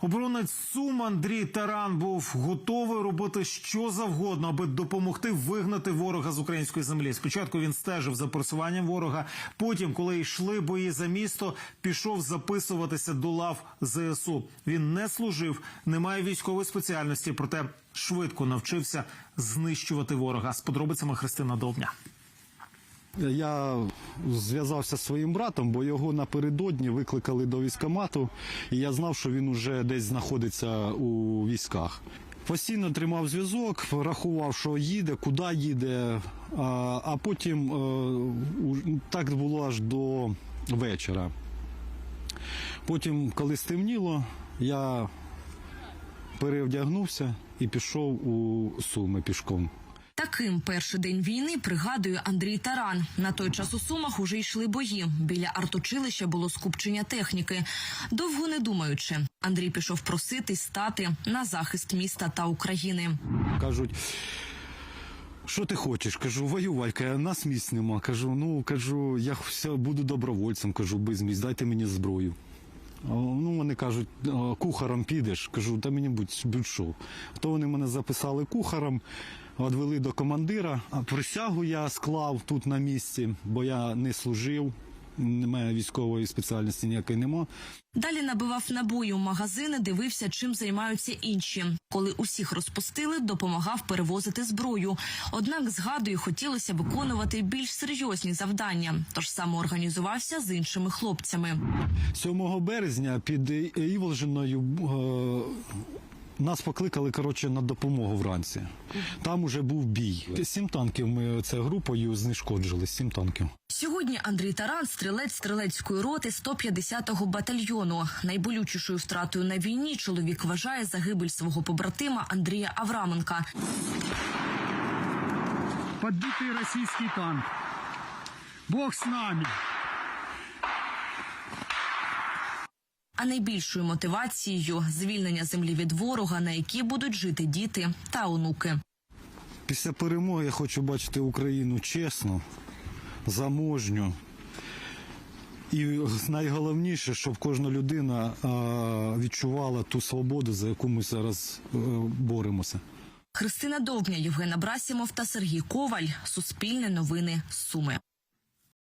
Оборонець Сум Андрій Таран був готовий робити що завгодно, аби допомогти вигнати ворога з української землі. Спочатку він стежив за просуванням ворога. Потім, коли йшли бої за місто, пішов записуватися до лав ЗСУ. Він не служив, не має військової спеціальності, проте швидко навчився знищувати ворога. З подробицями Христина Довбня. Я зв'язався зі своїм братом, бо його напередодні викликали до військкомату, і я знав, що він уже десь знаходиться у військах. Постійно тримав зв'язок, рахував, що їде, куди їде. А, а потім е, так було аж до вечора. Потім, коли стемніло, я перевдягнувся і пішов у Суми пішком. Таким перший день війни пригадує Андрій Таран. На той час у Сумах уже йшли бої. Біля артучилища було скупчення техніки. Довго не думаючи, Андрій пішов проситись стати на захист міста та України. Кажуть, що ти хочеш? Кажу, воювати, Каже, нас місць нема. Кажу, ну кажу, я все буду добровольцем, кажу, без місць, дайте мені зброю. Ну, вони кажуть, «А, кухаром підеш. Кажу, та мені будь, будь-що. То вони мене записали кухаром, відвели до командира. А присягу я склав тут на місці, бо я не служив, немає військової спеціальності ніякої нема. Далі набивав набої у магазини, дивився, чим займаються інші. Коли усіх розпустили, допомагав перевозити зброю. Однак, згадує, хотілося виконувати більш серйозні завдання, тож самоорганізувався з іншими хлопцями. 7 березня під Іволжиною е, нас покликали коротше, на допомогу вранці. Там уже був бій. Сім танків ми це групою знешкоджили. Сім танків. Сьогодні Андрій Таран, стрілець стрілецької роти 150-го батальйону. Найболючішою втратою на війні чоловік вважає загибель свого побратима Андрія Авраменка. подбитый российский танк. Бог с нами. А найбільшою мотивацією звільнення землі від ворога, на якій будуть жити діти та онуки. Після перемоги я хочу бачити Україну чесно, заможню. І найголовніше, щоб кожна людина відчувала ту свободу, за яку ми зараз е, боремося. Христина Довбня, Євген Абрасімов та Сергій Коваль. Суспільне новини. Суми.